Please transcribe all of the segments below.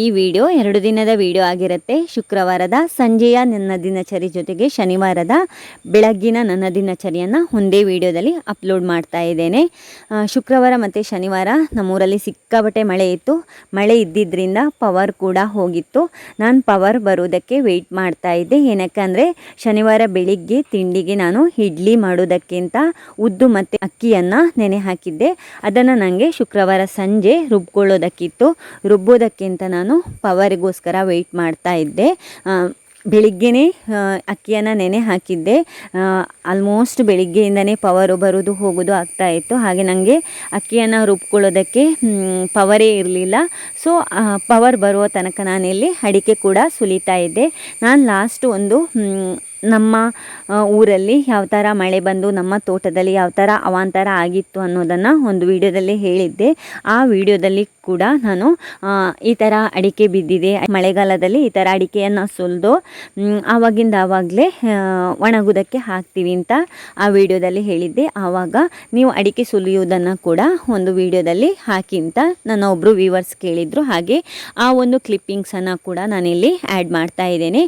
ಈ ವಿಡಿಯೋ ಎರಡು ದಿನದ ವಿಡಿಯೋ ಆಗಿರುತ್ತೆ. ಶುಕ್ರವಾರದ ಸಂಜೆಯ ನನ್ನ ದಿನಚರಿ ಜೊತೆಗೆ ಶನಿವಾರದ ಬೆಳಗ್ಗಿನ ನನ್ನ ದಿನಚರಿಯನ್ನು ಒಂದೇ ವಿಡಿಯೋದಲ್ಲಿ ಅಪ್ಲೋಡ್ ಮಾಡ್ತಾ ಇದ್ದೇನೆ. ಶುಕ್ರವಾರ ಮತ್ತು ಶನಿವಾರ ನಮ್ಮೂರಲ್ಲಿ ಸಿಕ್ಕಾಬಟ್ಟೆ ಮಳೆ ಇತ್ತು. ಮಳೆ ಇದ್ದಿದ್ದರಿಂದ ಪವರ್ ಕೂಡ ಹೋಗಿತ್ತು. ನಾನು ಪವರ್ ಬರೋದಕ್ಕೆ ವೆಯ್ಟ್ ಮಾಡ್ತಾ ಇದ್ದೆ. ಏನಕ್ಕೆ ಅಂದರೆ ಶನಿವಾರ ಬೆಳಿಗ್ಗೆ ತಿಂಡಿಗೆ ನಾನು ಇಡ್ಲಿ ಮಾಡೋದಕ್ಕಿಂತ ಉದ್ದು ಮತ್ತು ಅಕ್ಕಿಯನ್ನು ನೆನೆ ಹಾಕಿದ್ದೆ. ಅದನ್ನು ನನಗೆ ಶುಕ್ರವಾರ ಸಂಜೆ ರುಬ್ಕೊಳ್ಳೋದಕ್ಕಿತ್ತು. ರುಬ್ಬೋದಕ್ಕಿಂತ ನಾನು ಪವರಿಗೋಸ್ಕರ ವೆಯ್ಟ್ ಮಾಡ್ತಾ ಇದ್ದೆ. ಬೆಳಿಗ್ಗೆ ಅಕ್ಕಿಯನ್ನು ನೆನೆ ಹಾಕಿದ್ದೆ. ಆಲ್ಮೋಸ್ಟ್ ಬೆಳಿಗ್ಗೆಯಿಂದನೇ ಪವರು ಬರೋದು ಹೋಗೋದು ಆಗ್ತಾ ಇತ್ತು. ಹಾಗೆ ನನಗೆ ಅಕ್ಕಿಯನ್ನು ರುಬ್ಕೊಳ್ಳೋದಕ್ಕೆ ಪವರೇ ಇರಲಿಲ್ಲ. ಸೊ ಪವರ್ ಬರುವ ತನಕ ನಾನಿಲ್ಲಿ ಅಡಿಕೆ ಕೂಡ ಸುಲಿತಾ ಇದ್ದೆ. ನಾನು ಲಾಸ್ಟ್ ಒಂದು ನಮ್ಮ ಊರಲ್ಲಿ ಯಾವ ಥರ ಮಳೆ ಬಂದು, ನಮ್ಮ ತೋಟದಲ್ಲಿ ಯಾವ ಥರ ಅವಾಂತರ ಆಗಿತ್ತು ಅನ್ನೋದನ್ನು ಒಂದು ವಿಡಿಯೋದಲ್ಲಿ ಹೇಳಿದ್ದೆ. ಆ ವಿಡಿಯೋದಲ್ಲಿ ಕೂಡ ನಾನು ಈ ಥರ ಅಡಿಕೆ ಬಿದ್ದಿದೆ. ಮಳೆಗಾಲದಲ್ಲಿ ಈ ಥರ ಅಡಿಕೆಯನ್ನು ಸುಲಿದು ಆವಾಗಿಂದ ಆವಾಗಲೇ ಒಣಗೋದಕ್ಕೆ ಹಾಕ್ತೀವಿ ಅಂತ ಆ ವಿಡಿಯೋದಲ್ಲಿ ಹೇಳಿದ್ದೆ. ಆವಾಗ ನೀವು ಅಡಿಕೆ ಸುಲಿಯುವುದನ್ನು ಕೂಡ ಒಂದು ವಿಡಿಯೋದಲ್ಲಿ ಹಾಕಿ ಅಂತ ನನ್ನ ಒಬ್ಬರು ವ್ಯೂವರ್ಸ್ ಕೇಳಿದರು. ಹಾಗೆ ಆ ಒಂದು ಕ್ಲಿಪ್ಪಿಂಗ್ಸನ್ನು ಕೂಡ ನಾನಿಲ್ಲಿ ಆ್ಯಡ್ ಮಾಡ್ತಾ ಇದ್ದೇನೆ.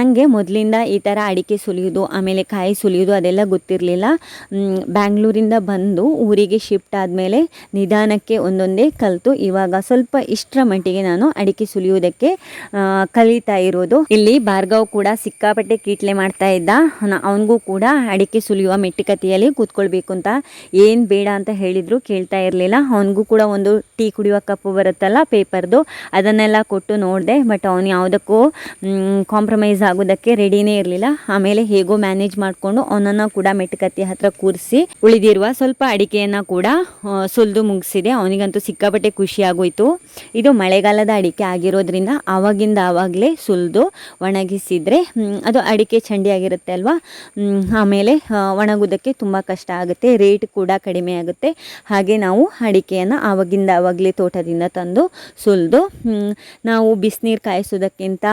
ನನಗೆ ಮೊದಲಿಂದ ಈ ಥರ ಅಡಿಕೆ ಸುಲಿಯೋದು, ಆಮೇಲೆ ಕಾಯಿ ಸುಲಿಯೋದು, ಅದೆಲ್ಲ ಗೊತ್ತಿರಲಿಲ್ಲ. ಬ್ಯಾಂಗ್ಳೂರಿಂದ ಬಂದು ಊರಿಗೆ ಶಿಫ್ಟ್ ಆದಮೇಲೆ ನಿಧಾನಕ್ಕೆ ಒಂದೊಂದೇ ಕಲಿತು. ಇವಾಗ ಸ್ವಲ್ಪ ಇಷ್ಟರ ಮಟ್ಟಿಗೆ ನಾನು ಅಡಿಕೆ ಸುಲಿಯೋದಕ್ಕೆ ಕಲಿತಾ ಇರೋದು. ಇಲ್ಲಿ ಭಾರ್ಗವ್ ಕೂಡ ಸಿಕ್ಕಾಪಟ್ಟೆ ಕೀಟ್ಲೆ ಮಾಡ್ತಾ ಇದ್ದ. ಅವನಿಗೂ ಕೂಡ ಅಡಿಕೆ ಸುಲಿಯುವ ಮೆಟ್ಟಿಕತೆಯಲ್ಲಿ ಕೂತ್ಕೊಳ್ಬೇಕು ಅಂತ ಏನು ಬೇಡ ಅಂತ ಹೇಳಿದ್ರು ಕೇಳ್ತಾ ಇರಲಿಲ್ಲ. ಅವನಿಗೂ ಕೂಡ ಒಂದು ಟೀ ಕುಡಿಯುವ ಕಪ್ಪು ಬರುತ್ತಲ್ಲ ಪೇಪರ್ದು, ಅದನ್ನೆಲ್ಲ ಕೊಟ್ಟು ನೋಡಿದೆ, ಬಟ್ ಅವನು ಯಾವುದಕ್ಕೂ ಕಾಂಪ್ರಮೈಸ್ ಆಗೋದಕ್ಕೆ ರೆಡಿನೇ ಇರಲಿಲ್ಲ. ಆಮೇಲೆ ಹೇಗೋ ಮ್ಯಾನೇಜ್ ಮಾಡಿಕೊಂಡು ಅವನನ್ನು ಕೂಡ ಮೆಟ್ಟಿಕತ್ತಿ ಹತ್ರ ಕೂರಿಸಿ ಉಳಿದಿರುವ ಸ್ವಲ್ಪ ಅಡಿಕೆಯನ್ನು ಕೂಡ ಸುಲಿದು ಮುಗಿಸಿದೆ. ಅವನಿಗಂತೂ ಸಿಕ್ಕಾಪಟ್ಟೆ ಖುಷಿ ಆಗೋಯ್ತು. ಇದು ಮಳೆಗಾಲದ ಅಡಿಕೆ ಆಗಿರೋದ್ರಿಂದ ಆವಾಗಿಂದ ಆವಾಗಲೇ ಸುಲಿದು ಒಣಗಿಸಿದರೆ ಅದು ಅಡಿಕೆ ಚಂಡಿ ಆಗಿರುತ್ತೆ ಅಲ್ವಾ? ಆಮೇಲೆ ಒಣಗೋದಕ್ಕೆ ತುಂಬ ಕಷ್ಟ ಆಗುತ್ತೆ. ರೇಟ್ ಕೂಡ ಕಡಿಮೆ ಆಗುತ್ತೆ. ಹಾಗೆ ನಾವು ಅಡಿಕೆಯನ್ನು ಆವಾಗಿಂದ ಆವಾಗಲೇ ತೋಟದಿಂದ ತಂದು ಸುಲಿದು ನಾವು ಬಿಸಿನೀರು ಕಾಯಿಸೋದಕ್ಕಿಂತ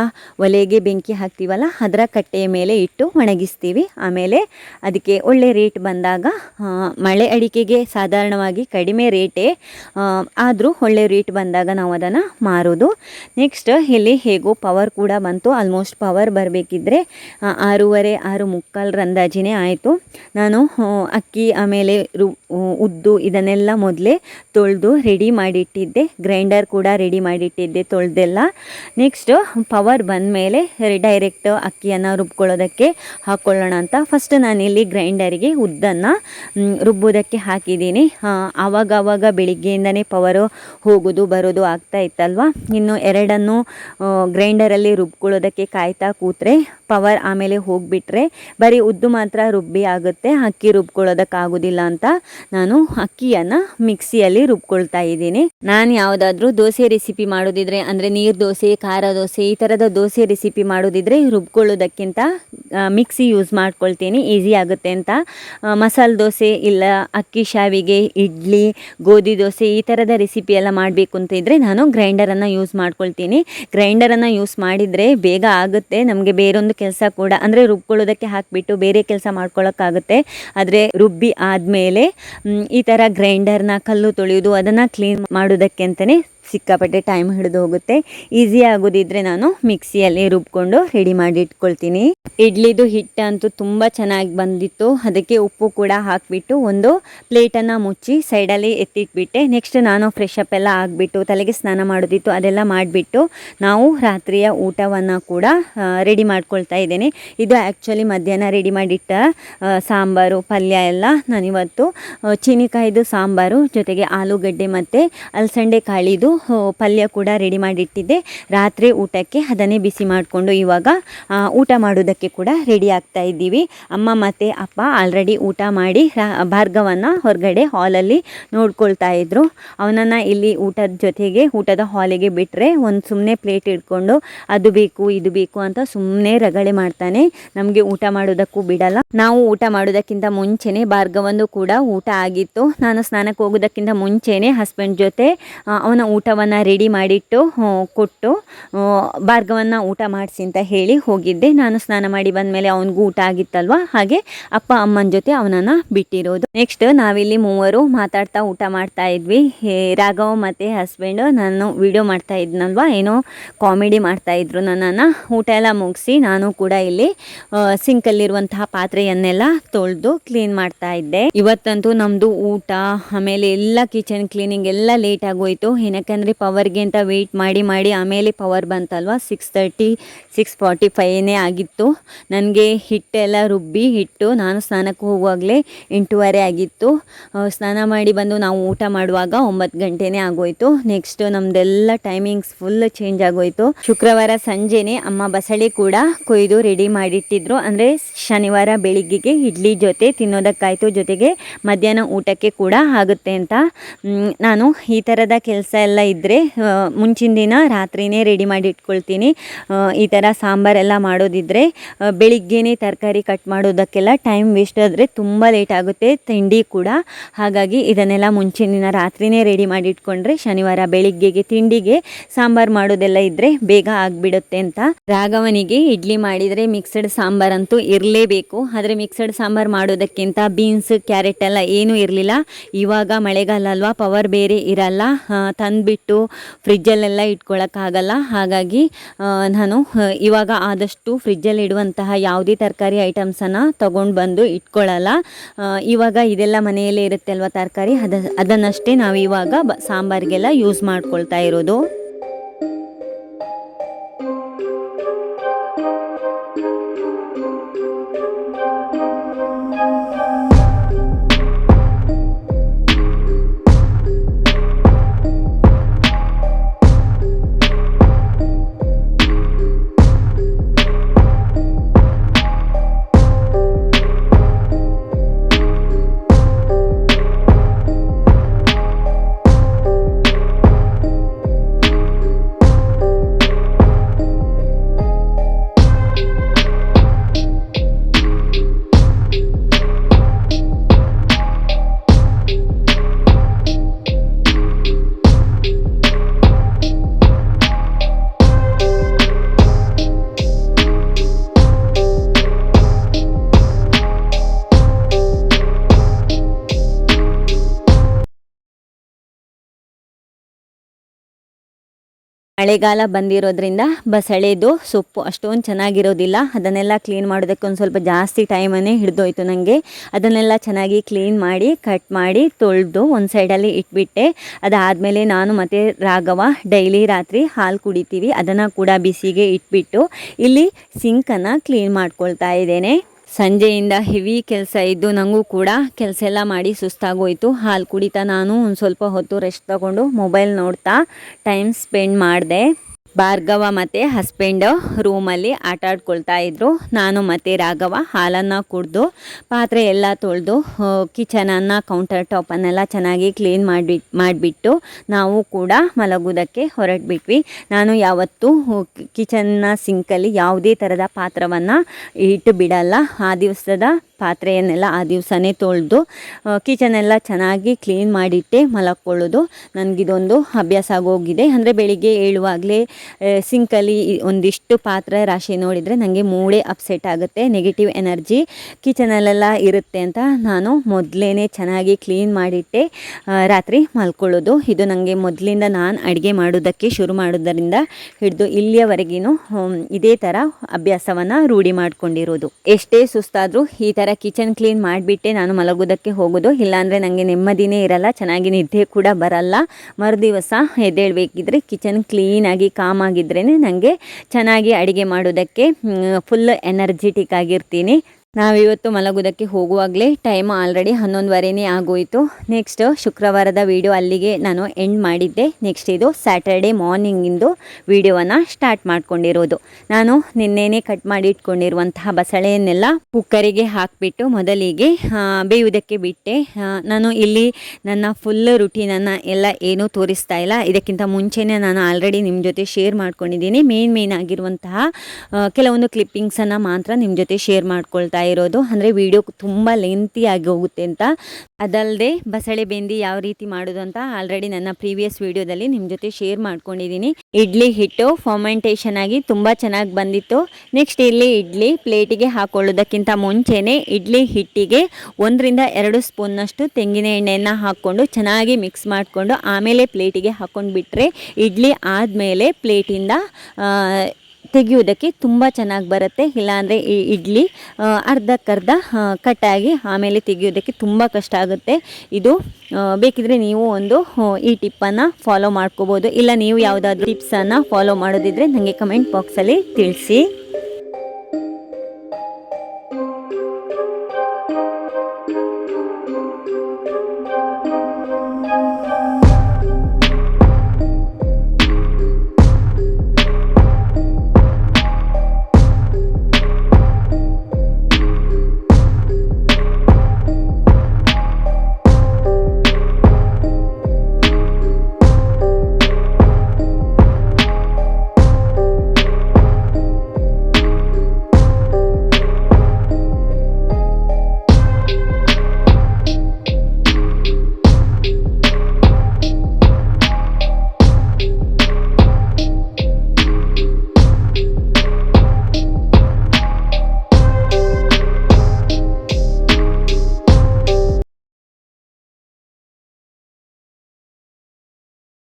ಒಲೆಗೆ ಬೆಂಕಿ ಹಾಕ್ತೀವಲ್ಲ, ಅದರ ಕಟ್ಟೆಯ ಇಟ್ಟು ಒಣಗಿಸ್ತೀವಿ. ಆಮೇಲೆ ಅದಕ್ಕೆ ಒಳ್ಳೆ ರೇಟ್ ಬಂದಾಗ ಮಳೆ ಅಡಿಕೆಗೆ ಸಾಧಾರಣವಾಗಿ ಕಡಿಮೆ ರೇಟೇ ಆದರೂ ಒಳ್ಳೆ ರೇಟ್ ಬಂದಾಗ ನಾವು ಅದನ್ನು ಮಾರೋದು. ನೆಕ್ಸ್ಟ್ ಇಲ್ಲಿ ಹೇಗೋ ಪವರ್ ಕೂಡ ಬಂತು. ಆಲ್ಮೋಸ್ಟ್ ಪವರ್ ಬರಬೇಕಿದ್ರೆ ಆರೂವರೆ ಆರು ಮುಕ್ಕಾಲರ ಅಂದಾಜಿನೇ ಆಯಿತು. ನಾನು ಅಕ್ಕಿ ಆಮೇಲೆ ಉದ್ದು ಇದನ್ನೆಲ್ಲ ಮೊದಲೇ ತೊಳೆದು ರೆಡಿ ಮಾಡಿಟ್ಟಿದ್ದೆ. ಗ್ರೈಂಡರ್ ಕೂಡ ರೆಡಿ ಮಾಡಿಟ್ಟಿದ್ದೆ ತೊಳೆದೆಲ್ಲ. ನೆಕ್ಸ್ಟ್ ಪವರ್ ಬಂದ ಮೇಲೆ ಡೈರೆಕ್ಟ್ ಅಕ್ಕಿಯನ್ನು ರುಬ್ಕೊಳ್ಳೋದಕ್ಕೆ ಹಾಕ್ಕೊಳ್ಳೋಣ ಅಂತ. ಫಸ್ಟ್ ನಾನಿಲ್ಲಿ ಗ್ರೈಂಡರಿಗೆ ಉದ್ದನ್ನು ರುಬ್ಬೋದಕ್ಕೆ ಹಾಕಿದ್ದೀನಿ. ಆವಾಗ ಆವಾಗ ಬೆಳಿಗ್ಗೆಯಿಂದನೇ ಪವರು ಹೋಗೋದು, ಬರೋದು ಆಗ್ತಾ ಇತ್ತಲ್ವ? ಇನ್ನು ಎರಡನ್ನು ಗ್ರೈಂಡರಲ್ಲಿ ರುಬ್ಕೊಳ್ಳೋದಕ್ಕೆ ಕಾಯ್ತಾ ಕೂತ್ರೆ ಪವರ್ ಆಮೇಲೆ ಹೋಗಿಬಿಟ್ರೆ ಬರೀ ಉದ್ದು ಮಾತ್ರ ರುಬ್ಬಿ ಆಗುತ್ತೆ, ಅಕ್ಕಿ ರುಬ್ಕೊಳ್ಳೋದಕ್ಕಾಗೋದಿಲ್ಲ ಅಂತ ನಾನು ಅಕ್ಕಿಯನ್ನು ಮಿಕ್ಸಿಯಲ್ಲಿ ರುಬ್ಕೊಳ್ತಾ ಇದ್ದೀನಿ. ನಾನು ಯಾವುದಾದ್ರೂ ದೋಸೆ ರೆಸಿಪಿ ಮಾಡೋದಿದ್ರೆ, ಅಂದರೆ ನೀರು ದೋಸೆ, ಖಾರ ದೋಸೆ, ಈ ಥರದ ದೋಸೆ ರೆಸಿಪಿ ಮಾಡೋದಿದ್ರೆ ರುಬ್ಕೊಳ್ಳೋದಕ್ಕಿಂತ ಮಿಕ್ಸಿ ಯೂಸ್ ಮಾಡ್ಕೊಳ್ತೀನಿ ಈಸಿ ಆಗುತ್ತೆ ಅಂತ. ಮಸಾಲೆ ದೋಸೆ ಇಲ್ಲ, ಅಕ್ಕಿ ಶಾವಿಗೆ, ಇಡ್ಲಿ, ಗೋಧಿ ದೋಸೆ, ಈ ಥರದ ರೆಸಿಪಿ ಎಲ್ಲ ಮಾಡಬೇಕು ಅಂತ ಇದ್ದರೆ ನಾನು ಗ್ರೈಂಡರನ್ನು ಯೂಸ್ ಮಾಡ್ಕೊಳ್ತೀನಿ. ಗ್ರೈಂಡರನ್ನು ಯೂಸ್ ಮಾಡಿದರೆ ಬೇಗ ಆಗುತ್ತೆ, ನಮಗೆ ಬೇರೊಂದು ಕೆಲಸ ಕೂಡ, ಅಂದರೆ ರುಬ್ಕೊಳ್ಳೋದಕ್ಕೆ ಹಾಕಿಬಿಟ್ಟು ಬೇರೆ ಕೆಲಸ ಮಾಡ್ಕೊಳ್ಳೋಕ್ಕಾಗುತ್ತೆ ಆದರೆ ರುಬ್ಬಿ ಆದಮೇಲೆ ಈ ಥರ ಗ್ರೈಂಡರ್ನ ಕಲ್ಲು ತೊಳೆಯೋದು, ಅದನ್ನು ಕ್ಲೀನ್ ಮಾಡೋದಕ್ಕೆ ಅಂತಲೇ ಸಿಕ್ಕಾಪಟ್ಟೆ ಟೈಮ್ ಹಿಡಿದು ಹೋಗುತ್ತೆ. ಈಸಿ ಆಗೋದಿದ್ರೆ ನಾನು ಮಿಕ್ಸಿಯಲ್ಲಿ ರುಬ್ಕೊಂಡು ರೆಡಿ ಮಾಡಿ ಇಟ್ಕೊಳ್ತೀನಿ. ಇಡ್ಲಿದು ಹಿಟ್ಟಂತೂ ತುಂಬ ಚೆನ್ನಾಗಿ ಬಂದಿತ್ತು. ಅದಕ್ಕೆ ಉಪ್ಪು ಕೂಡ ಹಾಕಿಬಿಟ್ಟು ಒಂದು ಪ್ಲೇಟನ್ನು ಮುಚ್ಚಿ ಸೈಡಲ್ಲಿ ಎತ್ತಿಟ್ಬಿಟ್ಟೆ. ನೆಕ್ಸ್ಟ್ ನಾನು ಫ್ರೆಶ್ ಅಪ್ ಎಲ್ಲ ಆಗಿಬಿಟ್ಟು ತಲೆಗೆ ಸ್ನಾನ ಮಾಡೋದಿತ್ತು, ಅದೆಲ್ಲ ಮಾಡಿಬಿಟ್ಟು ನಾವು ರಾತ್ರಿಯ ಊಟವನ್ನು ಕೂಡ ರೆಡಿ ಮಾಡ್ಕೊಳ್ತಾ ಇದ್ದೇನೆ. ಇದು ಆ್ಯಕ್ಚುಲಿ ಮಧ್ಯಾಹ್ನ ರೆಡಿ ಮಾಡಿಟ್ಟ ಸಾಂಬಾರು, ಪಲ್ಯ ಎಲ್ಲ ನಾನಿವತ್ತು ಚೀನಿಕಾಯಿದು ಸಾಂಬಾರು, ಜೊತೆಗೆ ಆಲೂಗಡ್ಡೆ ಮತ್ತು ಅಲಸಂಡೆ ಕಾಳಿದು ಪಲ್ಯ ಕೂಡ ರೆಡಿ ಮಾಡಿಟ್ಟಿದ್ದೆ. ರಾತ್ರಿ ಊಟಕ್ಕೆ ಅದನ್ನೇ ಬಿಸಿ ಮಾಡಿಕೊಂಡು ಇವಾಗ ಊಟ ಮಾಡೋದಕ್ಕೆ ಕೂಡ ರೆಡಿ ಆಗ್ತಾ ಇದ್ದೀವಿ. ಅಮ್ಮ ಮತ್ತು ಅಪ್ಪ ಆಲ್ರೆಡಿ ಊಟ ಮಾಡಿ ಭಾರ್ಗವನ್ನು ಭಾರ್ಗವನ್ನ ಹೊರಗಡೆ ಹಾಲಲ್ಲಿ ನೋಡ್ಕೊಳ್ತಾ ಇದ್ರು. ಅವನನ್ನು ಇಲ್ಲಿ ಊಟದ ಜೊತೆಗೆ, ಊಟದ ಹಾಲಿಗೆ ಬಿಟ್ಟರೆ ಒಂದು ಸುಮ್ಮನೆ ಪ್ಲೇಟ್ ಇಟ್ಕೊಂಡು, ಅದು ಬೇಕು, ಇದು ಬೇಕು ಅಂತ ಸುಮ್ಮನೆ ರಗಳೆ ಮಾಡ್ತಾನೆ. ನಮಗೆ ಊಟ ಮಾಡೋದಕ್ಕೂ ಬಿಡಲ್ಲ. ನಾವು ಊಟ ಮಾಡೋದಕ್ಕಿಂತ ಮುಂಚೆನೇ ಭಾರ್ಗವಂದು ಕೂಡ ಊಟ ಆಗಿತ್ತು. ನಾನು ಸ್ನಾನಕ್ಕೆ ಹೋಗೋದಕ್ಕಿಂತ ಮುಂಚೆನೇ ಹಸ್ಬೆಂಡ್ ಜೊತೆ ಅವನ ಊಟ ಊಟವನ್ನು ರೆಡಿ ಮಾಡಿಟ್ಟು ಕೊಟ್ಟು ಭಾರ್ಗವನ್ನು ಊಟ ಮಾಡಿಸಿ ಅಂತ ಹೇಳಿ ಹೋಗಿದ್ದೆ. ನಾನು ಸ್ನಾನ ಮಾಡಿ ಬಂದಮೇಲೆ ಅವನಿಗೂ ಊಟ ಆಗಿತ್ತಲ್ವ? ಹಾಗೆ ಅಪ್ಪ ಅಮ್ಮನ ಜೊತೆ ಅವನನ್ನು ಬಿಟ್ಟಿರೋದು. ನೆಕ್ಸ್ಟ್ ನಾವಿಲ್ಲಿ ಮೂವರು ಮಾತಾಡ್ತಾ ಊಟ ಮಾಡ್ತಾ ಇದ್ವಿ. ರಾಘವ್ ಮತ್ತು ಹಸ್ಬೆಂಡು ನಾನು ವಿಡಿಯೋ ಮಾಡ್ತಾ ಇದ್ನಲ್ವ? ಏನೋ ಕಾಮಿಡಿ ಮಾಡ್ತಾ ಇದ್ರು ನನ್ನನ್ನು. ಊಟ ಎಲ್ಲ ಮುಗಿಸಿ ನಾನು ಕೂಡ ಇಲ್ಲಿ ಸಿಂಕಲ್ಲಿರುವಂತಹ ಪಾತ್ರೆಯನ್ನೆಲ್ಲ ತೊಳೆದು ಕ್ಲೀನ್ ಮಾಡ್ತಾ ಇದ್ದೆ. ಇವತ್ತಂತೂ ನಮ್ಮದು ಊಟ, ಆಮೇಲೆ ಎಲ್ಲ ಕಿಚನ್ ಕ್ಲೀನಿಂಗ್ ಎಲ್ಲ ಲೇಟ್ ಆಗೋಯ್ತು. ಏನಕ್ಕಂದ್ರೆ ಪವರ್ಗೆ ಅಂತ ವೆಯ್ಟ್ ಮಾಡಿ ಮಾಡಿ ಆಮೇಲೆ ಪವರ್ ಬಂತಲ್ವ? ಸಿಕ್ಸ್ ತರ್ಟಿ ಸಿಕ್ಸ್ ಫಾರ್ಟಿ ಫೈನೇ ಆಗಿತ್ತು. ನನಗೆ ಹಿಟ್ಟೆಲ್ಲ ರುಬ್ಬಿ ಹಿಟ್ಟು ನಾನು ಸ್ನಾನಕ್ಕೆ ಹೋಗುವಾಗಲೇ ಎಂಟೂವರೆ ಆಗಿತ್ತು. ಸ್ನಾನ ಮಾಡಿ ಬಂದು ನಾವು ಊಟ ಮಾಡುವಾಗ ಒಂಬತ್ತು ಗಂಟೆನೇ ಆಗೋಯ್ತು. ನೆಕ್ಸ್ಟ್ ನಮ್ದೆಲ್ಲ ಟೈಮಿಂಗ್ಸ್ ಫುಲ್ ಚೇಂಜ್ ಆಗೋಯ್ತು. ಶುಕ್ರವಾರ ಸಂಜೆನೆ ಅಮ್ಮ ಬಸಳೆ ಕೂಡ ಕೊಯ್ದು ರೆಡಿ ಮಾಡಿಟ್ಟಿದ್ರು. ಅಂದರೆ ಶನಿವಾರ ಬೆಳಿಗ್ಗೆಗೆ ಇಡ್ಲಿ ಜೊತೆ, ತಿನ್ನೋದಕ್ಕಾಯಿತು ಜೊತೆಗೆ ಮಧ್ಯಾಹ್ನ ಊಟಕ್ಕೆ ಕೂಡ ಆಗುತ್ತೆ ಅಂತ. ನಾನು ಈ ಥರದ ಕೆಲಸ ಎಲ್ಲ ಇದ್ದರೆ ಮುಂಚಿನ ದಿನ ರಾತ್ರಿನೇ ರೆಡಿ ಮಾಡಿ ಇಟ್ಕೊಳ್ತೀನಿ. ಈ ಥರ ಸಾಂಬಾರೆಲ್ಲ ಮಾಡೋದಿದ್ರೆ ಬೆಳಿಗ್ಗೆನೆ ತರಕಾರಿ ಕಟ್ ಮಾಡೋದಕ್ಕೆಲ್ಲ ಟೈಮ್ ವೇಸ್ಟ್ ಆದರೆ ತುಂಬ ಲೇಟ್ ಆಗುತ್ತೆ ತಿಂಡಿ ಕೂಡ. ಹಾಗಾಗಿ ಇದನ್ನೆಲ್ಲ ಮುಂಚಿನ ದಿನ ರಾತ್ರಿನೇ ರೆಡಿ ಮಾಡಿ ಇಟ್ಕೊಂಡ್ರೆ ಶನಿವಾರ ಬೆಳಿಗ್ಗೆಗೆ ತಿಂಡಿಗೆ ಸಾಂಬಾರು ಮಾಡೋದೆಲ್ಲ ಇದ್ದರೆ ಬೇಗ ಆಗಿಬಿಡುತ್ತೆ ಅಂತ. ರಾಘವನಿಗೆ ಇಡ್ಲಿ ಮಾಡಿದರೆ ಮಿಕ್ಸಡ್ ಸಾಂಬಾರಂತೂ ಇರಲೇಬೇಕು. ಆದರೆ ಮಿಕ್ಸಡ್ ಸಾಂಬಾರು ಮಾಡೋದಕ್ಕಿಂತ ಬೀನ್ಸ್ ಕ್ಯಾರೆಟ್ ಎಲ್ಲ ಏನೂ ಇರಲಿಲ್ಲ. ಇವಾಗ ಮಳೆಗಾಲ ಅಲ್ವಾ ಪವರ್ ಬೇರೆ ಇರಲ್ಲ. ಆ, ತಂದ್ಬಿಟ್ಟು ಫ್ರಿಜ್ಜಲ್ಲೆಲ್ಲ ಇಟ್ಕೊಳ್ಳೋಕ್ಕಾಗಲ್ಲ ಹಾಗಾಗಿ ನಾನು ಇವಾಗ ಆದಷ್ಟು ಫ್ರಿಜ್ಜಲ್ಲಿ ಇಡುವಂತಹ ಯಾವುದೇ ತರಕಾರಿ ಐಟಮ್ಸನ್ನು ತೊಗೊಂಡು ಬಂದು ಇಟ್ಕೊಳ್ಳಲ್ಲ ಇವಾಗ ಇದೆಲ್ಲ ಮನೆಯಲ್ಲೇ ಇರುತ್ತೆ ಅಲ್ವಾ ತರಕಾರಿ? ಅದ, ಅದನ್ನಷ್ಟೇ ನಾವು ಇವಾಗ ಬ, ಸಾಂಬಾರಿಗೆಲ್ಲ ಯೂಸ್ ಮಾಡ್ಕೊಳ್ತಾ ಇರೋದು. ಮಳೆಗಾಲ ಬಂದಿರೋದ್ರಿಂದ ಬಸಳೆದು ಸೊಪ್ಪು ಅಷ್ಟೊಂದು ಚೆನ್ನಾಗಿರೋದಿಲ್ಲ. ಅದನ್ನೆಲ್ಲ ಕ್ಲೀನ್ ಮಾಡೋದಕ್ಕೆ ಒಂದು ಸ್ವಲ್ಪ ಜಾಸ್ತಿ ಟೈಮನ್ನೇ ಹಿಡಿದೋಯ್ತು ನನಗೆ ಅದನ್ನೆಲ್ಲ ಚೆನ್ನಾಗಿ ಕ್ಲೀನ್ ಮಾಡಿ ಕಟ್ ಮಾಡಿ, ತೊಳೆದು ಒಂದು ಸೈಡಲ್ಲಿ ಇಟ್ಬಿಟ್ಟೆ. ಅದಾದಮೇಲೆ ನಾನು ಮತ್ತು ರಾಘವ ಡೈಲಿ ರಾತ್ರಿ ಹಾಲು ಕುಡಿತೀವಿ. ಅದನ್ನು ಕೂಡ ಬಿಸಿಗೆ ಇಟ್ಬಿಟ್ಟು ಇಲ್ಲಿ ಸಿಂಕನ್ನು ಕ್ಲೀನ್ ಮಾಡ್ಕೊಳ್ತಾ ಇದ್ದೇನೆ. ಸಂಜೆಯಿಂದ ಹೆವಿ ಕೆಲಸ ಇದ್ದು ನನಗೂ ಕೂಡ ಕೆಲಸ ಎಲ್ಲ ಮಾಡಿ ಸುಸ್ತಾಗೋಯ್ತು. ಹಾಲು ಕುಡಿತಾ ನಾನು ಒಂದು ಸ್ವಲ್ಪ ಹೊತ್ತು ರೆಸ್ಟ್ ತಗೊಂಡು ಮೊಬೈಲ್ ನೋಡ್ತಾ ಟೈಮ್ ಸ್ಪೆಂಡ್ ಮಾಡಿದೆ. ಭಾರ್ಗವ ಮತ್ತು ಹಸ್ಬೆಂಡ್ ರೂಮಲ್ಲಿ ಆಟ ಆಡ್ಕೊಳ್ತಾ ಇದ್ದರು ನಾನು ಮತ್ತು ರಾಘವ ಹಾಲನ್ನು ಕುಡಿದು, ಪಾತ್ರೆ ಎಲ್ಲ ತೊಳೆದು ಕಿಚನನ್ನು ಕೌಂಟರ್ ಟಾಪನ್ನೆಲ್ಲ ಚೆನ್ನಾಗಿ ಕ್ಲೀನ್ ಮಾಡಿ ಮಾಡಿಬಿಟ್ಟು ನಾವು ಕೂಡ ಮಲಗೋದಕ್ಕೆ ಹೊರಟ್ಬಿಟ್ವಿ. ನಾನು ಯಾವತ್ತೂ ಕಿಚನ್ನ ಸಿಂಕಲ್ಲಿ ಯಾವುದೇ ಥರದ ಪಾತ್ರವನ್ನು ಇಟ್ಟು ಬಿಡಲ್ಲ. ಆ ದಿವಸದ ಪಾತ್ರೆಯನ್ನೆಲ್ಲ ಆ ದಿವಸನೇ ತೊಳೆದು ಕಿಚನೆಲ್ಲ ಚೆನ್ನಾಗಿ ಕ್ಲೀನ್ ಮಾಡಿಟ್ಟೆ ಮಲಕ್ಕೊಳ್ಳೋದು ನನಗಿದೊಂದು ಅಭ್ಯಾಸ ಆಗೋಗಿದೆ. ಅಂದರೆ ಬೆಳಿಗ್ಗೆ ಏಳುವಾಗಲೇ ಸಿಂಕಲ್ಲಿ ಒಂದಿಷ್ಟು ಪಾತ್ರೆ ರಾಶಿ ನೋಡಿದರೆ ನನಗೆ ಮೂಳೆ ಅಪ್ಸೆಟ್ ಆಗುತ್ತೆ ನೆಗೆಟಿವ್ ಎನರ್ಜಿ ಕಿಚನಲ್ಲೆಲ್ಲ ಇರುತ್ತೆ ಅಂತ ನಾನು ಮೊದಲೇ ಚೆನ್ನಾಗಿ ಕ್ಲೀನ್ ಮಾಡಿಟ್ಟೆ ರಾತ್ರಿ ಮಲ್ಕೊಳ್ಳೋದು. ಇದು ನನಗೆ ಮೊದಲಿಂದ ನಾನು ಅಡುಗೆ ಮಾಡೋದಕ್ಕೆ ಶುರು ಮಾಡೋದರಿಂದ ಹಿಡಿದು ಇಲ್ಲಿಯವರೆಗಿನೂ ಇದೇ ಥರ ಅಭ್ಯಾಸವನ್ನು ರೂಢಿ ಮಾಡ್ಕೊಂಡಿರೋದು. ಎಷ್ಟೇ ಸುಸ್ತಾದರೂ ಈ ಥರ ಕಿಚನ್ ಕ್ಲೀನ್ ಮಾಡಿಬಿಟ್ಟೆ ನಾನು ಮಲಗೋದಕ್ಕೆ ಹೋಗೋದು. ಇಲ್ಲಾಂದರೆ ನನಗೆ ನೆಮ್ಮದಿನೇ ಇರಲ್ಲ, ಚೆನ್ನಾಗಿ ನಿದ್ದೆ ಕೂಡ ಬರಲ್ಲ. ಮರುದಿವಸ ಎದ್ದೇಳಬೇಕಿದ್ರೆ ಕಿಚನ್ ಕ್ಲೀನಾಗಿ ಕಾಮ್ ಆಗಿದ್ರೇ ನನಗೆ ಚೆನ್ನಾಗಿ ಅಡುಗೆ ಮಾಡೋದಕ್ಕೆ ಫುಲ್ ಎನರ್ಜಿಟಿಕ್ ಆಗಿರ್ತೀನಿ. ನಾವಿವತ್ತು ಮಲಗೋದಕ್ಕೆ ಹೋಗುವಾಗಲೇ ಟೈಮ್ ಆಲ್ರೆಡಿ ಹನ್ನೊಂದುವರೆನೇ ಆಗೋಯಿತು. ನೆಕ್ಸ್ಟ್ ಶುಕ್ರವಾರದ ವಿಡಿಯೋ ಅಲ್ಲಿಗೆ ನಾನು ಎಂಡ್ ಮಾಡಿದ್ದೆ. ನೆಕ್ಸ್ಟ್ ಇದು ಸ್ಯಾಟರ್ಡೆ ಮಾರ್ನಿಂಗಿಂದು ವಿಡಿಯೋವನ್ನು ಸ್ಟಾರ್ಟ್ ಮಾಡ್ಕೊಂಡಿರೋದು. ನಾನು ನಿನ್ನೆನೇ ಕಟ್ ಮಾಡಿ ಇಟ್ಕೊಂಡಿರುವಂತಹ ಬಸಳೆಯನ್ನೆಲ್ಲ ಕುಕ್ಕರಿಗೆ ಹಾಕಿಬಿಟ್ಟು ಮೊದಲಿಗೆ ಬೇಯುವುದಕ್ಕೆ ಬಿಟ್ಟೆ. ನಾನು ಇಲ್ಲಿ ನನ್ನ ಫುಲ್ ರುಟೀನನ್ನು ಎಲ್ಲ ಏನೂ ತೋರಿಸ್ತಾ ಇಲ್ಲ. ಇದಕ್ಕಿಂತ ಮುಂಚೆನೇ ನಾನು ಆಲ್ರೆಡಿ ನಿಮ್ಮ ಜೊತೆ ಶೇರ್ ಮಾಡ್ಕೊಂಡಿದ್ದೀನಿ. ಮೇನ್ ಮೇನ್ ಆಗಿರುವಂತಹ ಕೆಲವೊಂದು ಕ್ಲಿಪ್ಪಿಂಗ್ಸನ್ನು ಮಾತ್ರ ನಿಮ್ಮ ಜೊತೆ ಶೇರ್ ಮಾಡ್ಕೊಳ್ತಾ ಇರೋದು. ಅಂದರೆ ವಿಡಿಯೋ ತುಂಬ ಲೆಂತಿ ಆಗಿ ಹೋಗುತ್ತೆ ಅಂತ. ಅದಲ್ಲದೆ ಬಸಳೆ ಬೆಂದಿ ಯಾವ ರೀತಿ ಮಾಡೋದು ಅಂತ ಆಲ್ರೆಡಿ ನನ್ನ ಪ್ರೀವಿಯಸ್ ವಿಡಿಯೋದಲ್ಲಿ ನಿಮ್ಮ ಜೊತೆ ಶೇರ್ ಮಾಡ್ಕೊಂಡಿದ್ದೀನಿ ಇಡ್ಲಿ ಹಿಟ್ಟು ಫರ್ಮೆಂಟೇಷನ್ ಆಗಿ ತುಂಬ ಚೆನ್ನಾಗಿ ಬಂದಿತ್ತು. ನೆಕ್ಸ್ಟ್ ಇಲ್ಲಿ ಇಡ್ಲಿ ಪ್ಲೇಟಿಗೆ ಹಾಕೊಳ್ಳೋದಕ್ಕಿಂತ ಮುಂಚೆನೆ ಇಡ್ಲಿ ಹಿಟ್ಟಿಗೆ ಒಂದರಿಂದ ಎರಡು ಸ್ಪೂನ್ನಷ್ಟು ತೆಂಗಿನ ಎಣ್ಣೆಯನ್ನು ಹಾಕ್ಕೊಂಡು ಚೆನ್ನಾಗಿ ಮಿಕ್ಸ್ ಮಾಡಿಕೊಂಡು ಆಮೇಲೆ ಪ್ಲೇಟಿಗೆ ಹಾಕ್ಕೊಂಡು ಬಿಟ್ಟರೆ ಇಡ್ಲಿ ಆದಮೇಲೆ ಪ್ಲೇಟಿಂದ ತೆಗೆಯುವುದಕ್ಕೆ ತುಂಬ ಚೆನ್ನಾಗಿ ಬರುತ್ತೆ. ಇಲ್ಲಾಂದರೆ ಈ ಇಡ್ಲಿ ಅರ್ಧಕ್ಕರ್ಧ ಕಟ್ಟಾಗಿ ಆಮೇಲೆ ತೆಗೆಯೋದಕ್ಕೆ ತುಂಬ ಕಷ್ಟ ಆಗುತ್ತೆ. ಇದು ಬೇಕಿದ್ರೆ ನೀವು ಒಂದು ಈ ಟಿಪ್ಪನ್ನು ಫಾಲೋ ಮಾಡ್ಕೋಬೋದು. ಇಲ್ಲ ನೀವು ಯಾವುದಾದ್ರೂ ಟಿಪ್ಸನ್ನು ಫಾಲೋ ಮಾಡೋದಿದ್ರೆ ನನಗೆ ಕಮೆಂಟ್ ಬಾಕ್ಸಲ್ಲಿ ತಿಳಿಸಿ.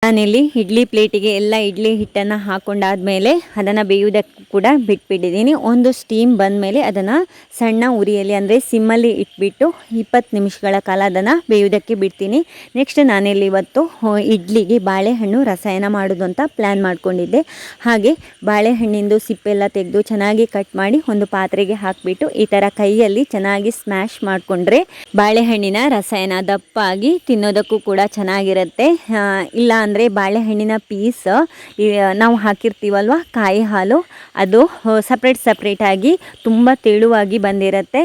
ನಾನಿಲ್ಲಿ ಇಡ್ಲಿ ಪ್ಲೇಟಿಗೆ ಎಲ್ಲ ಇಡ್ಲಿ ಹಿಟ್ಟನ್ನು ಹಾಕೊಂಡಾದ್ಮೇಲೆ ಅದನ್ನು ಬೇಯುವುದಕ್ಕೆ ಕೂಡ ಬಿಟ್ಬಿಟ್ಟಿದ್ದೀನಿ. ಒಂದು ಸ್ಟೀಮ್ ಬಂದ ಮೇಲೆ ಅದನ್ನು ಸಣ್ಣ ಉರಿಯಲ್ಲಿ ಅಂದರೆ ಸಿಮ್ಮಲ್ಲಿ ಇಟ್ಬಿಟ್ಟು ಇಪ್ಪತ್ತು ನಿಮಿಷಗಳ ಕಾಲ ಅದನ್ನು ಬೇಯುವುದಕ್ಕೆ ಬಿಡ್ತೀನಿ. ನೆಕ್ಸ್ಟ್ ನಾನಿಲ್ಲಿ ಇವತ್ತು ಇಡ್ಲಿಗೆ ಬಾಳೆಹಣ್ಣು ರಸಾಯನ ಮಾಡೋದು ಅಂತ ಪ್ಲ್ಯಾನ್ ಮಾಡ್ಕೊಂಡಿದ್ದೆ. ಹಾಗೆ ಬಾಳೆಹಣ್ಣಿಂದು ಸಿಪ್ಪೆಲ್ಲ ತೆಗೆದು ಚೆನ್ನಾಗಿ ಕಟ್ ಮಾಡಿ ಒಂದು ಪಾತ್ರೆಗೆ ಹಾಕಿಬಿಟ್ಟು ಈ ಥರ ಕೈಯಲ್ಲಿ ಚೆನ್ನಾಗಿ ಸ್ಮ್ಯಾಶ್ ಮಾಡಿಕೊಂಡ್ರೆ ಬಾಳೆಹಣ್ಣಿನ ರಸಾಯನ ದಪ್ಪಾಗಿ ತಿನ್ನೋದಕ್ಕೂ ಕೂಡ ಚೆನ್ನಾಗಿರುತ್ತೆ. ಇಲ್ಲ ಅಂದರೆ ಬಾಳೆಹಣ್ಣಿನ ಪೀಸ್ ನಾವು ಹಾಕಿರ್ತೀವಲ್ವ? ಕಾಯಿ ಹಾಲು. ಅದು ಸಪ್ರೇಟ್ ಸಪ್ರೇಟಾಗಿ ತುಂಬ ತೆಳುವಾಗಿ ಬಂದಿರುತ್ತೆ.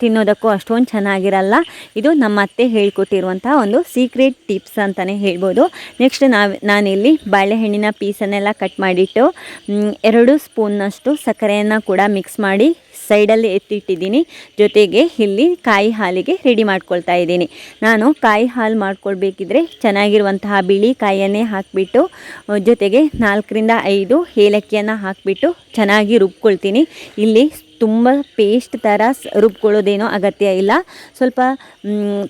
ತಿನ್ನೋದಕ್ಕೂ ಅಷ್ಟೊಂದು ಚೆನ್ನಾಗಿರಲ್ಲ. ಇದು ನಮ್ಮ ಅತ್ತೆ ಹೇಳ್ಕೊಟ್ಟಿರುವಂಥ ಒಂದು ಸೀಕ್ರೆಟ್ ಟಿಪ್ಸ್ ಅಂತಲೇ ಹೇಳ್ಬೋದು. ನೆಕ್ಸ್ಟ್ ನಾವು, ನಾನಿಲ್ಲಿ ಬಾಳೆಹಣ್ಣಿನ ಪೀಸನ್ನೆಲ್ಲ ಕಟ್ ಮಾಡಿಟ್ಟು ಎರಡು ಸ್ಪೂನ್ನಷ್ಟು ಸಕ್ಕರೆಯನ್ನು ಕೂಡ ಮಿಕ್ಸ್ ಮಾಡಿ ಸೈಡಲ್ಲಿ ಎತ್ತಿಟ್ಟಿದ್ದೀನಿ. ಜೊತೆಗೆ ಇಲ್ಲಿ ಕಾಯಿ ಹಾಲಿಗೆ ರೆಡಿ ಮಾಡ್ಕೊಳ್ತಾ ಇದ್ದೀನಿ. ನಾನು ಕಾಯಿ ಹಾಲು ಮಾಡ್ಕೊಳ್ಬೇಕಿದ್ರೆ ಚೆನ್ನಾಗಿರುವಂತಹ ಬಿಳಿ ಕಾಯಿಯನ್ನೇ ಹಾಕಿಬಿಟ್ಟು ಜೊತೆಗೆ ನಾಲ್ಕರಿಂದ ಐದು ಏಲಕ್ಕಿಯನ್ನು ಹಾಕಿಬಿಟ್ಟು ಚೆನ್ನಾಗಿ ರುಬ್ಕೊಳ್ತೀನಿ. ಇಲ್ಲಿ ತುಂಬ ಪೇಸ್ಟ್ ಥರ ರುಬ್ಕೊಳ್ಳೋದೇನೋ ಅಗತ್ಯ ಇಲ್ಲ. ಸ್ವಲ್ಪ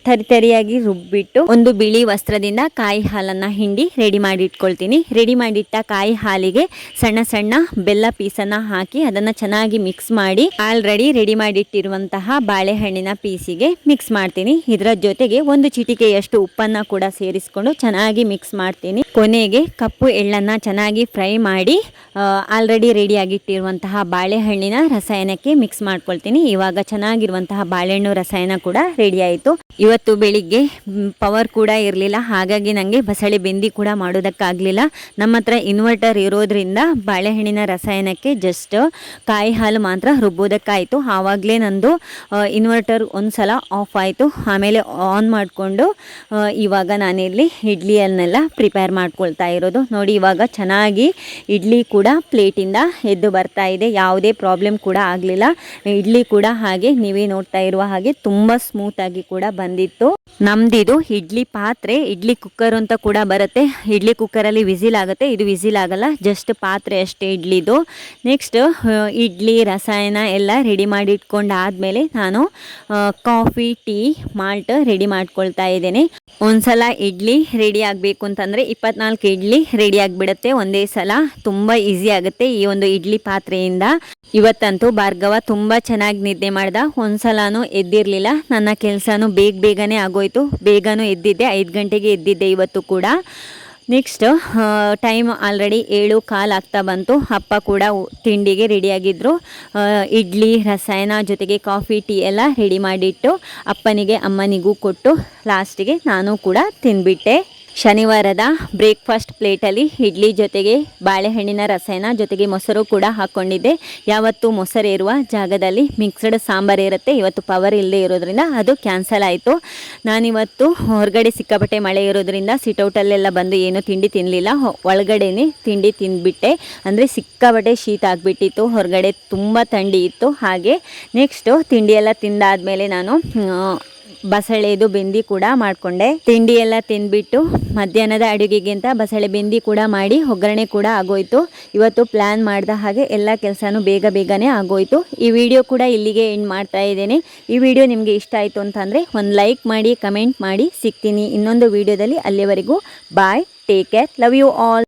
ತರಿ ತರಿಯಾಗಿ ರುಬ್ಬಿಟ್ಟು ಒಂದು ಬಿಳಿ ವಸ್ತ್ರದಿಂದ ಕಾಯಿ ಹಾಲನ್ನು ಹಿಂಡಿ ರೆಡಿ ಮಾಡಿ ಇಟ್ಕೊಳ್ತೀನಿ ರೆಡಿ ಮಾಡಿಟ್ಟ ಕಾಯಿ ಹಾಲಿಗೆ ಸಣ್ಣ ಸಣ್ಣ ಬೆಲ್ಲ ಪೀಸನ್ನು ಹಾಕಿ ಅದನ್ನು ಚೆನ್ನಾಗಿ ಮಿಕ್ಸ್ ಮಾಡಿ ಆಲ್ರೆಡಿ ರೆಡಿ ಮಾಡಿಟ್ಟಿರುವಂತಹ ಬಾಳೆಹಣ್ಣಿನ ಪೀಸಿಗೆ ಮಿಕ್ಸ್ ಮಾಡ್ತೀನಿ. ಇದರ ಜೊತೆಗೆ ಒಂದು ಚಿಟಿಕೆಯಷ್ಟು ಉಪ್ಪನ್ನು ಕೂಡ ಸೇರಿಸ್ಕೊಂಡು ಚೆನ್ನಾಗಿ ಮಿಕ್ಸ್ ಮಾಡ್ತೀನಿ. ಕೊನೆಗೆ ಕಪ್ಪು ಎಳ್ಳನ್ನು ಚೆನ್ನಾಗಿ ಫ್ರೈ ಮಾಡಿ ಆಲ್ರೆಡಿ ರೆಡಿಯಾಗಿಟ್ಟಿರುವಂತಹ ಬಾಳೆಹಣ್ಣಿನ ರಸಾಯನಕ್ಕೆ ಮಿಕ್ಸ್ ಮಾಡ್ಕೊಳ್ತೀನಿ. ಇವಾಗ ಚೆನ್ನಾಗಿರುವಂತಹ ಬಾಳೆಹಣ್ಣು ರಸಾಯನ ಕೂಡ ರೆಡಿ ಆಯಿತು. ಇವತ್ತು ಬೆಳಿಗ್ಗೆ ಪವರ್ ಕೂಡ ಇರಲಿಲ್ಲ. ಹಾಗಾಗಿ ನನಗೆ ಬಸಳೆ ಬೆಂದಿ ಕೂಡ ಮಾಡೋದಕ್ಕಾಗಲಿಲ್ಲ. ನಮ್ಮ ಹತ್ರ ಇನ್ವರ್ಟರ್ ಇರೋದ್ರಿಂದ ಬಾಳೆಹಣ್ಣಿನ ರಸಾಯನಕ್ಕೆ ಜಸ್ಟ್ ಕಾಯಿ ಹಾಲು ಮಾತ್ರ ರುಬ್ಬೋದಕ್ಕಾಯಿತು. ಆವಾಗಲೇ ನಂದು ಇನ್ವರ್ಟರ್ ಒಂದು ಸಲ ಆಫ್ ಆಯಿತು. ಆಮೇಲೆ ಆನ್ ಮಾಡಿಕೊಂಡು ಇವಾಗ ನಾನಿಲ್ಲಿ ಇಡ್ಲಿಯನ್ನೆಲ್ಲ ಪ್ರಿಪೇರ್ ಮಾಡ್ಕೊಳ್ತಾ ಇರೋದು. ನೋಡಿ, ಇವಾಗ ಚೆನ್ನಾಗಿ ಇಡ್ಲಿ ಕೂಡ ಪ್ಲೇಟಿಂದ ಎದ್ದು ಬರ್ತಾ ಇದೆ. ಯಾವುದೇ ಪ್ರಾಬ್ಲಮ್ ಕೂಡ ಆಗಲಿಲ್ಲ. ಇಡ್ಲಿ ಕೂಡ ಹಾಗೆ ನೀವೇ ನೋಡ್ತಾ ಇರುವ ಹಾಗೆ ತುಂಬ ಸ್ಮೂತಾಗಿ ಕೂಡ ಬಂದಿತ್ತು. ನಮ್ದಿದು ಇಡ್ಲಿ ಪಾತ್ರೆ, ಇಡ್ಲಿ ಕುಕ್ಕರ್ ಅಂತ ಕೂಡ ಬರುತ್ತೆ. ಇಡ್ಲಿ ಕುಕ್ಕರಲ್ಲಿ ವಿಸಿಲ್ ಆಗುತ್ತೆ. ಇದು ವಿಸಿಲ್ ಆಗಲ್ಲ ಜಸ್ಟ್ ಪಾತ್ರೆ ಅಷ್ಟೇ ಇಡ್ಲಿದು. ನೆಕ್ಸ್ಟ್ ಇಡ್ಲಿ, ರಸಾಯನ ಎಲ್ಲ ರೆಡಿ ಮಾಡಿ ಇಟ್ಕೊಂಡಾದ್ಮೇಲೆ ನಾನು ಕಾಫಿ ಟೀ ಮಾಲ್ಟ್ ರೆಡಿ ಮಾಡ್ಕೊಳ್ತಾ ಇದ್ದೇನೆ. ಒಂದ್ಸಲ ಇಡ್ಲಿ ರೆಡಿ ಆಗಬೇಕು ಅಂತಂದರೆ ಇಪ್ಪತ್ನಾಲ್ಕು ಇಡ್ಲಿ ರೆಡಿ ಆಗಿಬಿಡುತ್ತೆ. ಒಂದೇ ಸಲ ತುಂಬ ಈಸಿ ಆಗುತ್ತೆ ಈ ಒಂದು ಇಡ್ಲಿ ಪಾತ್ರೆಯಿಂದ. ಇವತ್ತಂತೂ ಭಾರ್ಗವ ತುಂಬ ಚೆನ್ನಾಗಿ ನಿದ್ದೆ ಮಾಡ್ದ. ಒಂದ್ಸಲನೂ ಎದ್ದಿರಲಿಲ್ಲ. ನನ್ನ ಕೆಲಸನೂ ಬೇಗ ಬೇಗನೆ ಆಗೋಯ್ತು. ಬೇಗನೂ ಎದ್ದಿದ್ದೆ. ಐದು ಗಂಟೆಗೆ ಎದ್ದಿದ್ದೆ ಇವತ್ತು ಕೂಡ. ನೆಕ್ಸ್ಟ್ ಟೈಮ್ ಆಲ್ರೆಡಿ ಏಳು ಕಾಲು ಆಗ್ತಾ ಬಂತು. ಅಪ್ಪ ಕೂಡ ತಿಂಡಿಗೆ ರೆಡಿಯಾಗಿದ್ದರು ಇಡ್ಲಿ, ರಸಾಯನ ಜೊತೆಗೆ ಕಾಫಿ, ಟೀ ಎಲ್ಲ ರೆಡಿ ಮಾಡಿಟ್ಟು ಅಪ್ಪನಿಗೆ, ಅಮ್ಮನಿಗೂ ಕೊಟ್ಟು ಲಾಸ್ಟಿಗೆ ನಾನು ಕೂಡ ತಿಂದ್ಬಿಟ್ಟೆ ಶನಿವಾರದ ಬ್ರೇಕ್ಫಾಸ್ಟ್ ಪ್ಲೇಟಲ್ಲಿ ಇಡ್ಲಿ ಜೊತೆಗೆ ಬಾಳೆಹಣ್ಣಿನ ರಸಾಯನ ಜೊತೆಗೆ ಮೊಸರು ಕೂಡ ಹಾಕ್ಕೊಂಡಿದ್ದೆ ಯಾವತ್ತು ಮೊಸರು ಇರುವ ಜಾಗದಲ್ಲಿ ಮಿಕ್ಸ್ಡ್ ಸಾಂಬಾರು ಇರುತ್ತೆ. ಇವತ್ತು ಪವರ್ ಇಲ್ಲದೆ ಇರೋದ್ರಿಂದ ಅದು ಕ್ಯಾನ್ಸಲ್ ಆಯಿತು. ನಾನಿವತ್ತು ಹೊರಗಡೆ ಸಿಕ್ಕಾಪಟ್ಟೆ ಮಳೆ ಇರೋದ್ರಿಂದ ಸಿಟೌಟಲ್ಲೆಲ್ಲ ಬಂದು ಏನು ತಿಂಡಿ ತಿನ್ನಲಿಲ್ಲ ಒಳಗಡೆನೇ ತಿಂಡಿ ತಿಂದುಬಿಟ್ಟೆ. ಅಂದರೆ ಸಿಕ್ಕಾಪಟ್ಟೆ ಶೀತ ಆಗಿಬಿಟ್ಟಿತ್ತು. ಹೊರಗಡೆ ತುಂಬ ಥಂಡಿ ಇತ್ತು. ಹಾಗೆ ನೆಕ್ಸ್ಟು ತಿಂಡಿಯೆಲ್ಲ ತಿಂದಾದಮೇಲೆ ನಾನು ಬಸಳೆದು ಬೆಂದಿ ಕೂಡ ಮಾಡಿಕೊಂಡೆ. ತಿಂಡಿ ಎಲ್ಲ ತಿಂದ್ಬಿಟ್ಟು ಮಧ್ಯಾಹ್ನದ ಅಡುಗೆಗೆ ಅಂತ ಬಸಳೆ ಬೆಂದಿ ಕೂಡ ಮಾಡಿ ಒಗ್ಗರಣೆ ಕೂಡ ಆಗೋಯ್ತು. ಇವತ್ತು ಪ್ಲ್ಯಾನ್ ಮಾಡಿದ ಹಾಗೆ ಎಲ್ಲ ಕೆಲಸನೂ ಬೇಗ ಬೇಗನೆ ಆಗೋಯ್ತು. ಈ ವಿಡಿಯೋ ಕೂಡ ಇಲ್ಲಿಗೆ ಎಂಡ್ ಮಾಡ್ತಾ ಇದ್ದೇನೆ. ಈ ವಿಡಿಯೋ ನಿಮಗೆ ಇಷ್ಟ ಆಯಿತು ಅಂತಂದರೆ ಒಂದು ಲೈಕ್ ಮಾಡಿ ಕಮೆಂಟ್ ಮಾಡಿ. ಸಿಗ್ತೀನಿ ಇನ್ನೊಂದು ವಿಡಿಯೋದಲ್ಲಿ ಅಲ್ಲಿವರೆಗೂ bye take care love you all